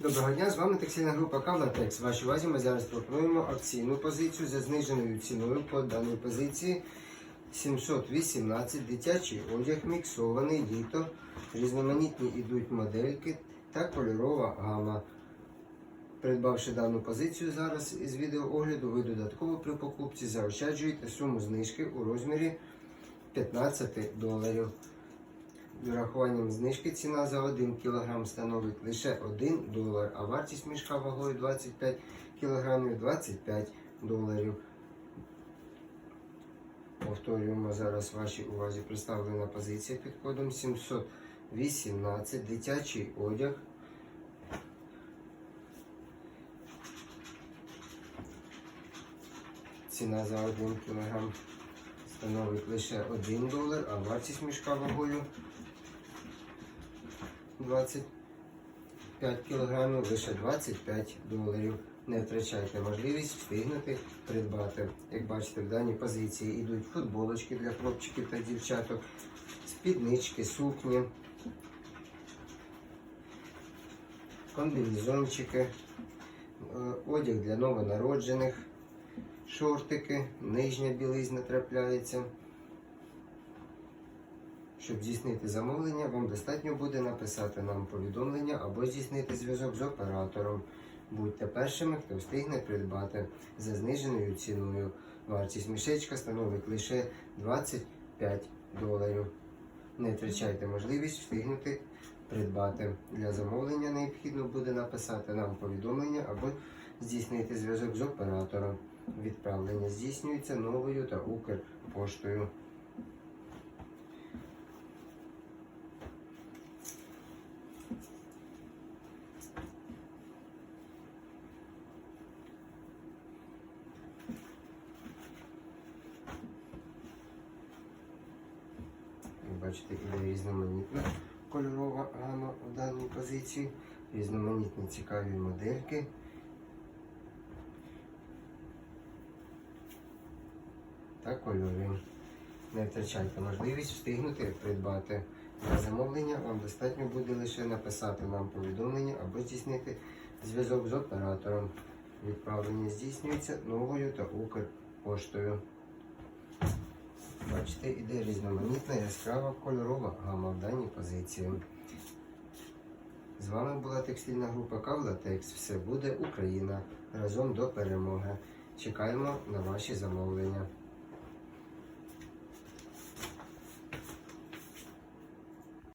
Доброго дня, з вами текстильна група Кавлатекс. Вашій увазі ми зараз пропонуємо акційну позицію за зниженою ціною по даній позиції 718 дитячий одяг міксований літо, різноманітні ідуть модельки та кольорова гама. Придбавши дану позицію зараз із відеоогляду, ви додатково при покупці заощаджуєте суму знижки у розмірі 15 доларів. З урахуванням знижки ціна за 1 кг становить лише 1 долар, а вартість мішка вагою 25 кг 25 доларів. Повторюємо зараз вашій увазі представлена позиція під кодом 718 дитячий одяг. Ціна за 1 кг становить лише 1 долар, а вартість мішка вагою 25 кг лише 25 доларів. Не втрачайте можливість встигнути придбати. Як бачите, в даній позиції йдуть футболочки для хлопчиків та дівчаток, спіднички, сукні, комбінезончики, е, одяг для новонароджених, шортики, нижня білизна трапляється. Щоб здійснити замовлення, вам достатньо буде написати нам повідомлення або здійснити зв'язок з оператором. Будьте першими, хто встигне придбати за зниженою ціною. Вартість мішечка становить лише 25 доларів. Не втрачайте можливість встигнути придбати. Для замовлення необхідно буде написати нам повідомлення або здійснити зв'язок з оператором. Відправлення здійснюється новою та Укрпоштою. Як бачите, іде різноманітна кольорова гама в даній позиції, різноманітні цікаві модельки. Та кольори. Не втрачайте можливість встигнути придбати. Для замовлення вам достатньо буде лише написати нам повідомлення або здійснити зв'язок з оператором. Відправлення здійснюється новою та Укрпоштою. Бачите, іде різноманітна яскрава кольорова гама в даній позиції. З вами була текстильна група Кавлатекс. Все буде Україна. Разом до перемоги. Чекаємо на ваші замовлення.